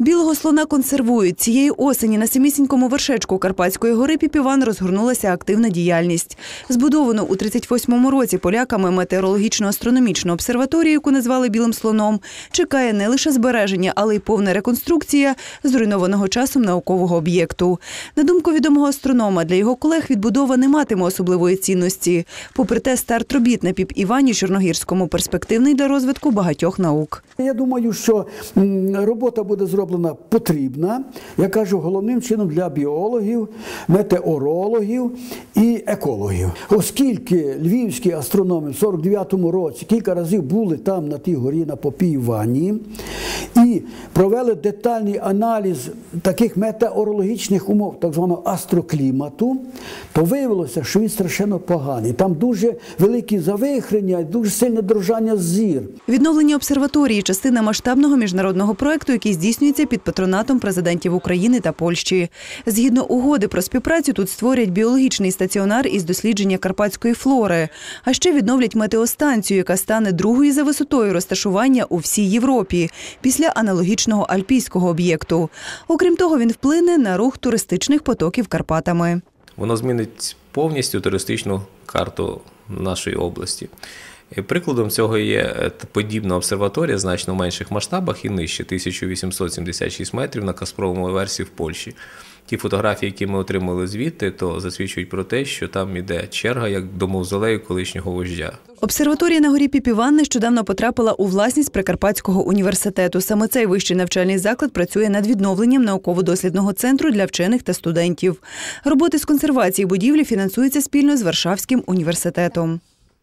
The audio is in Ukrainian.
Білого слона консервують. Цієї осені на самісінькому вершечку Карпатської гори Піпіван розгорнулася активна діяльність. Збудовану у 38-му році поляками метеорологічно-астрономічну обсерваторію, яку назвали Білим слоном, чекає не лише збереження, але й повна реконструкція зруйнованого часом наукового об'єкту. На думку відомого астронома, для його колег відбудова не матиме особливої цінності. Попри те, старт робіт на Піп Івані Чорногірському перспективний для розвитку багатьох наук. Я думаю, що робота буде зроблена потрібна. Я кажу, головним чином для біологів, метеорологів і екологів. Оскільки львівські астрономи в 49-му році кілька разів були там на тій горі на Попівані і провели детальний аналіз таких метеорологічних умов, так званого астроклімату, то виявилося, що він страшенно поганий. Там дуже великі завихрення, дуже сильне дрожання зір. Відновлення обсерваторії частина масштабного міжнародного проекту, який здійснюється під патронатом президентів України та Польщі. Згідно угоди про співпрацю, тут створять біологічний стаціонар із дослідження карпатської флори, а ще відновлять метеостанцію, яка стане другою за висотою розташування у всій Європі після аналогічного альпійського об'єкту. Окрім того, він вплине на рух туристичних потоків Карпатами. Воно змінить повністю туристичну карту нашої області. Прикладом цього є е, подібна обсерваторія значно в менших масштабах і нижче 1876 метрів на Каспровому версії в Польщі. Ті фотографії, які ми отримали звідти, то засвідчують про те, що там іде черга як до мавзолею колишнього вождя. Обсерваторія на горі Піпіван нещодавно потрапила у власність Прикарпатського університету. Саме цей вищий навчальний заклад працює над відновленням науково-дослідного центру для вчених та студентів. Роботи з консервації будівлі фінансуються спільно з Варшавським університетом.